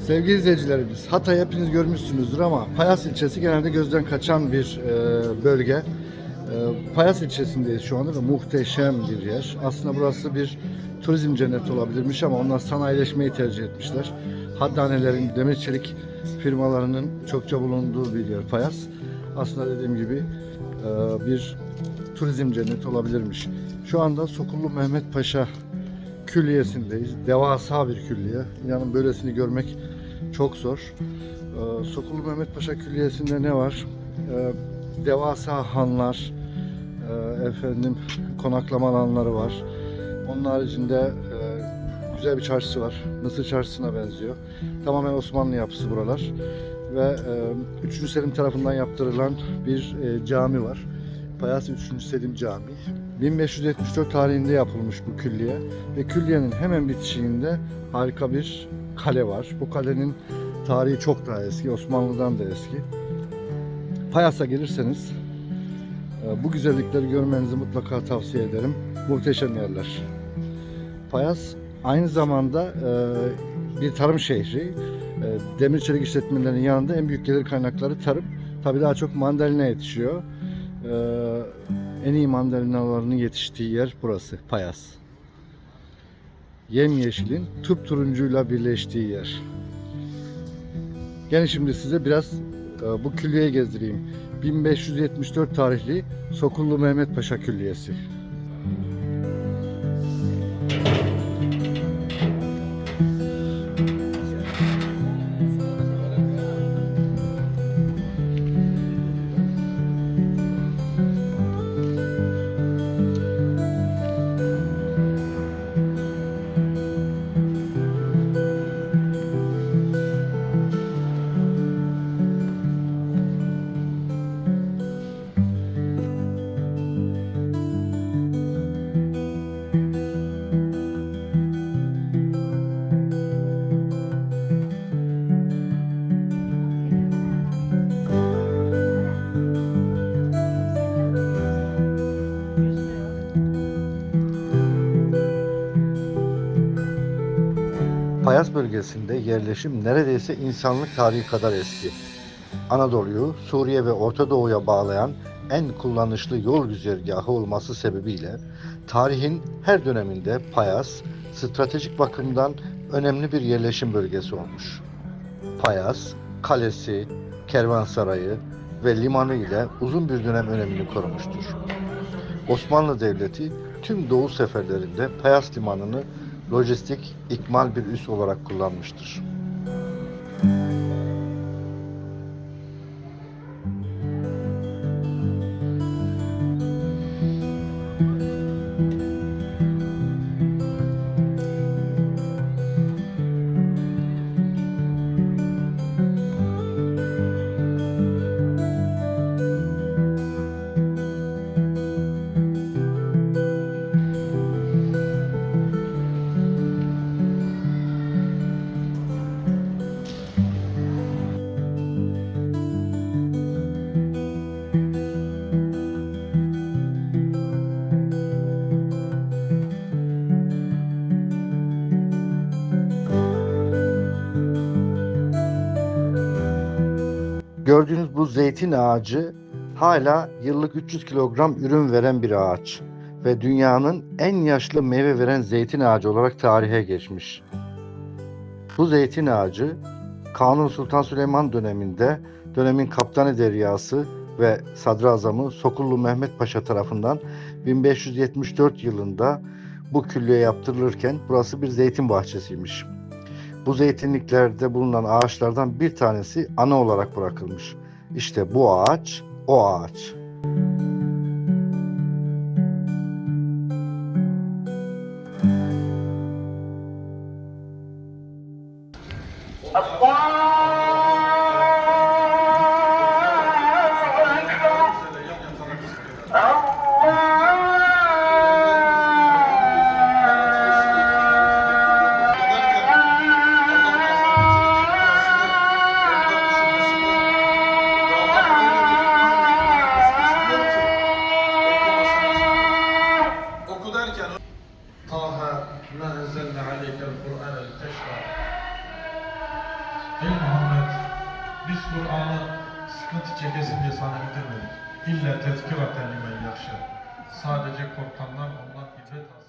Sevgili izleyicilerimiz, Hatay hepiniz görmüşsünüzdür ama Payas ilçesi genelde gözden kaçan bir e, bölge. E, Payas ilçesindeyiz şu anda ve muhteşem bir yer. Aslında burası bir turizm cenneti olabilirmiş ama onlar sanayileşmeyi tercih etmişler. Haddanelerin, demir çelik firmalarının çokça bulunduğu bir yer Payas. Aslında dediğim gibi e, bir turizm cenneti olabilirmiş. Şu anda Sokullu Mehmet Paşa külliyesindeyiz. Devasa bir külliye. İnanın böylesini görmek çok zor. Ee, Sokullu Mehmet Paşa Külliyesi'nde ne var? Ee, devasa hanlar, e, efendim konaklama alanları var. Onun haricinde e, güzel bir çarşısı var. Mısır çarşısına benziyor. Tamamen Osmanlı yapısı buralar. Ve e, 3. Selim tarafından yaptırılan bir e, cami var. Payas 3. Selim Camii. 1574 tarihinde yapılmış bu külliye ve külliyenin hemen bitişiğinde harika bir kale var. Bu kalenin tarihi çok daha eski, Osmanlı'dan da eski. Payas'a gelirseniz e, bu güzellikleri görmenizi mutlaka tavsiye ederim. Muhteşem yerler. Payas aynı zamanda e, bir tarım şehri. E, Demir çelik işletmelerinin yanında en büyük gelir kaynakları tarım. Tabii daha çok mandalina yetişiyor. En iyi mandalinalarının yetiştiği yer burası, Payas. Yemyeşilin tıp turuncuyla birleştiği yer. Gene şimdi size biraz e, bu külliyeye gezdireyim. 1574 tarihli Sokullu Mehmet Paşa Külliyesi. Payas bölgesinde yerleşim neredeyse insanlık tarihi kadar eski. Anadolu'yu Suriye ve Orta Doğu'ya bağlayan en kullanışlı yol güzergahı olması sebebiyle tarihin her döneminde Payas stratejik bakımdan önemli bir yerleşim bölgesi olmuş. Payas, kalesi, kervansarayı ve limanı ile uzun bir dönem önemini korumuştur. Osmanlı Devleti tüm Doğu seferlerinde Payas Limanı'nı lojistik, ikmal bir üs olarak kullanmıştır. Gördüğünüz bu zeytin ağacı hala yıllık 300 kilogram ürün veren bir ağaç ve dünyanın en yaşlı meyve veren zeytin ağacı olarak tarihe geçmiş. Bu zeytin ağacı Kanuni Sultan Süleyman döneminde dönemin Kaptanı Deryası ve Sadrazamı Sokullu Mehmet Paşa tarafından 1574 yılında bu külliye yaptırılırken burası bir zeytin bahçesiymiş. Bu zeytinliklerde bulunan ağaçlardan bir tanesi ana olarak bırakılmış. İşte bu ağaç o ağaç. Ey Muhammed, biz Kur'an'ı sıkıntı çekesin diye sana indirmedik. İlla tezkiraten limen yakşa. Sadece korkanlar ondan ibret alsın.